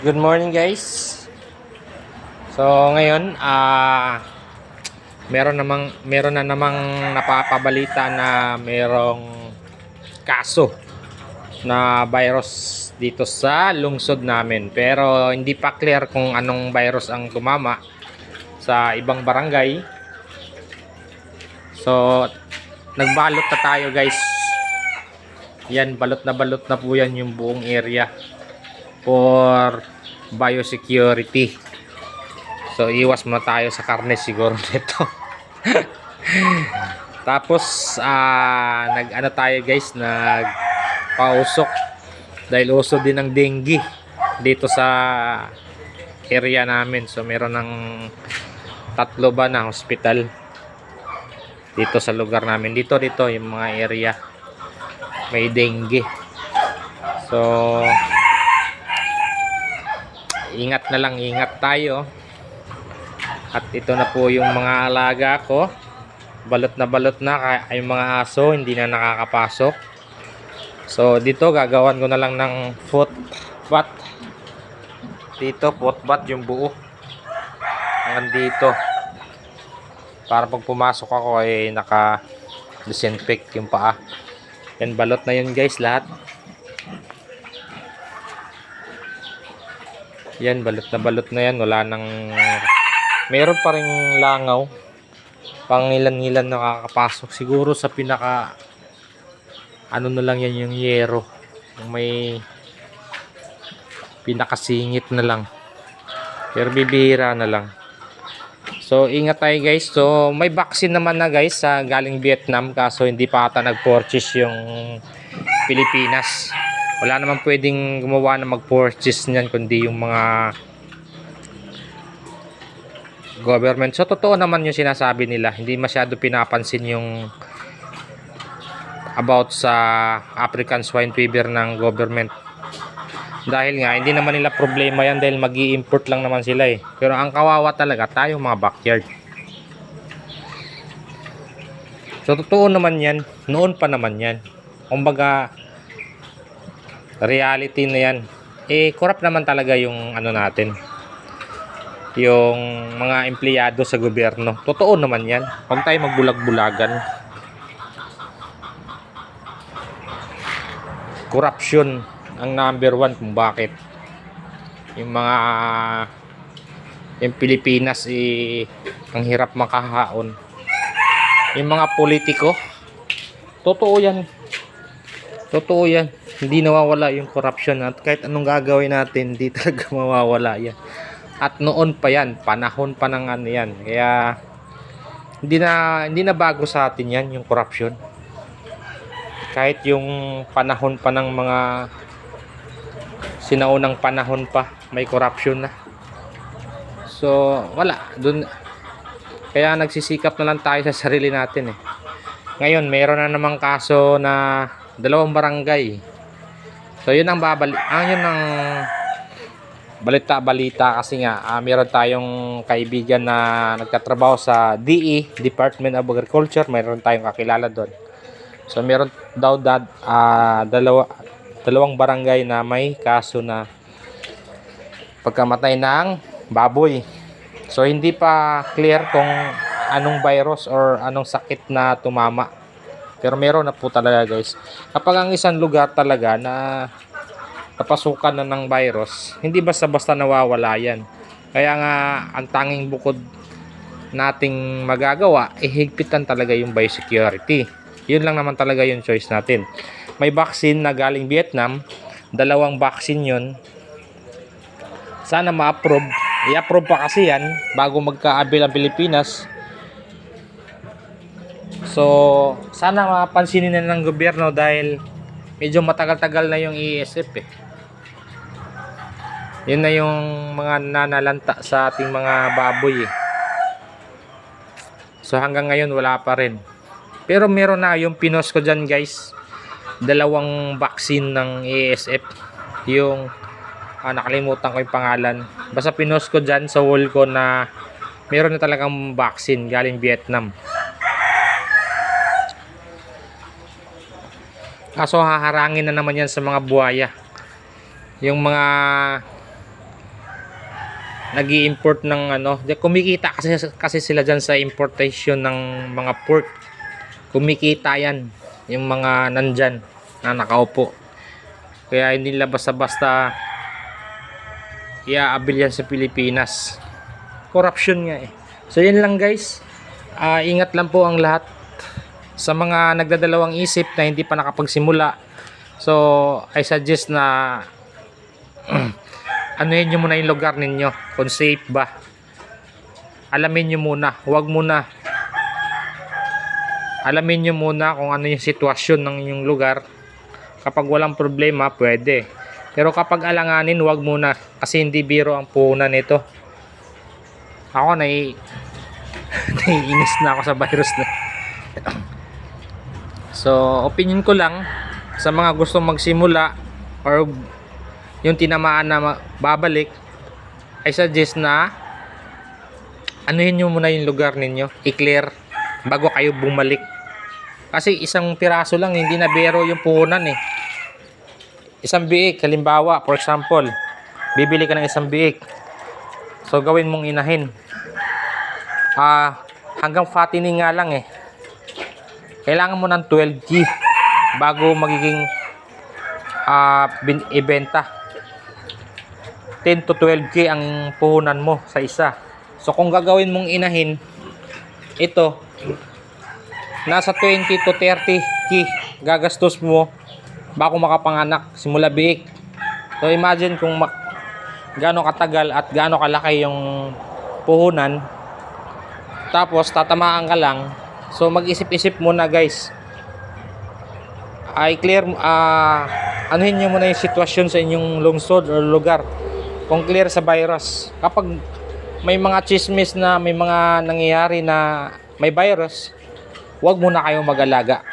Good morning guys. So ngayon, ah meron namang meron na namang napapabalita na merong kaso na virus dito sa lungsod namin. Pero hindi pa clear kung anong virus ang tumama sa ibang barangay. So nagbalot na tayo guys. Yan, balot na balot na po yan yung buong area for biosecurity. So iwas muna tayo sa karne siguro nito. Tapos ah nag ano tayo guys, nag pausok dahil uso din ng dengue dito sa area namin. So meron ng tatlo ba na hospital dito sa lugar namin. Dito dito yung mga area may dengue. So ingat na lang, ingat tayo. At ito na po yung mga alaga ko. Balot na balot na yung mga aso hindi na nakakapasok. So dito gagawan ko na lang ng foot bath. Dito foot bath yung buo. Hanggang dito. Para pag pumasok ako ay naka disinfect yung paa. Yan balot na yun guys lahat. Yan, balot na balot na yan. Wala nang... Meron pa rin langaw. Pang ilan-ilan nakakapasok. Siguro sa pinaka... Ano na lang yan yung yero. Yung may... Pinakasingit na lang. Pero bibihira na lang. So, ingat tayo guys. So, may vaccine naman na guys sa galing Vietnam. Kaso hindi pa ata nag-purchase yung Pilipinas wala naman pwedeng gumawa na mag-purchase niyan kundi yung mga government. So totoo naman yung sinasabi nila. Hindi masyado pinapansin yung about sa African swine fever ng government. Dahil nga hindi naman nila problema yan dahil mag import lang naman sila eh. Pero ang kawawa talaga tayo mga backyard. So totoo naman yan. Noon pa naman yan. Kumbaga reality na yan. Eh, corrupt naman talaga yung ano natin. Yung mga empleyado sa gobyerno. Totoo naman yan. Huwag tayo magbulag-bulagan. Corruption ang number one kung bakit. Yung mga yung Pilipinas eh, ang hirap makahaon. Yung mga politiko, totoo yan. Totoo yan. Hindi nawawala yung corruption at kahit anong gagawin natin, hindi talaga mawawala yan. At noon pa yan, panahon pa ng ano yan. Kaya hindi na hindi na bago sa atin yan yung corruption. Kahit yung panahon pa ng mga sinaunang panahon pa, may corruption na. So, wala. Dun, kaya nagsisikap na lang tayo sa sarili natin eh. Ngayon, meron na namang kaso na dalawang barangay. So yun ang babali ang yun ang balita-balita kasi nga ah, meron tayong kaibigan na nagtatrabaho sa DE, Department of Agriculture, meron tayong kakilala doon. So meron daw dad ah, dalawa dalawang barangay na may kaso na pagkamatay ng baboy. So hindi pa clear kung anong virus or anong sakit na tumama pero meron na po talaga guys. Kapag ang isang lugar talaga na napasukan na ng virus, hindi basta-basta nawawala yan. Kaya nga ang tanging bukod nating magagawa, ihigpitan talaga yung biosecurity. Yun lang naman talaga yung choice natin. May vaccine na galing Vietnam, dalawang vaccine yun. Sana ma-approve. I-approve pa kasi yan bago magka-abil ang Pilipinas So, sana mapansinin na ng gobyerno dahil medyo matagal-tagal na yung ESF eh. Yun na yung mga nanalanta sa ating mga baboy eh. So hanggang ngayon wala pa rin. Pero meron na yung pinos ko dyan guys. Dalawang vaccine ng ESF. Yung ah, nakalimutan ko yung pangalan. Basta pinos ko dyan sa wall ko na meron na talagang vaccine galing Vietnam. Kaso haharangin na naman yan sa mga buhaya. Yung mga nag import ng ano, kumikita kasi kasi sila diyan sa importation ng mga pork. Kumikita 'yan yung mga nandyan na nakaupo. Kaya hindi nila basta-basta iaabil yan sa Pilipinas. Corruption nga eh. So yun lang guys. Ah, ingat lang po ang lahat sa mga nagdadalawang isip na hindi pa nakapagsimula. So I suggest na ano yun muna yung lugar ninyo kung safe ba. Alamin nyo muna. Huwag muna alamin nyo muna kung ano yung sitwasyon ng inyong lugar. Kapag walang problema, pwede. Pero kapag alanganin, wag muna. Kasi hindi biro ang puhunan nito. Ako, nai... naiinis na ako sa virus na. so, opinion ko lang sa mga gustong magsimula or yung tinamaan na babalik, I suggest na anuhin nyo muna yung lugar ninyo. I-clear bago kayo bumalik. Kasi isang piraso lang, hindi na bero yung puhunan eh. Isang biik, halimbawa, for example, bibili ka ng isang biik. So, gawin mong inahin. Ah, hanggang fattening nga lang eh. Kailangan mo ng 12G bago magiging bin, ibenta. 10 to 12K ang puhunan mo sa isa. So, kung gagawin mong inahin, ito, nasa 20 to 30 k gagastos mo bago makapanganak simula biik. So imagine kung ma- gaano katagal at gaano kalaki yung puhunan tapos tatamaan ka lang. So mag-isip-isip muna guys. Ay clear ah anuhin niyo muna yung sitwasyon sa inyong lungsod or lugar. Kung clear sa virus. Kapag may mga chismis na may mga nangyayari na may virus, huwag muna kayong mag-alaga.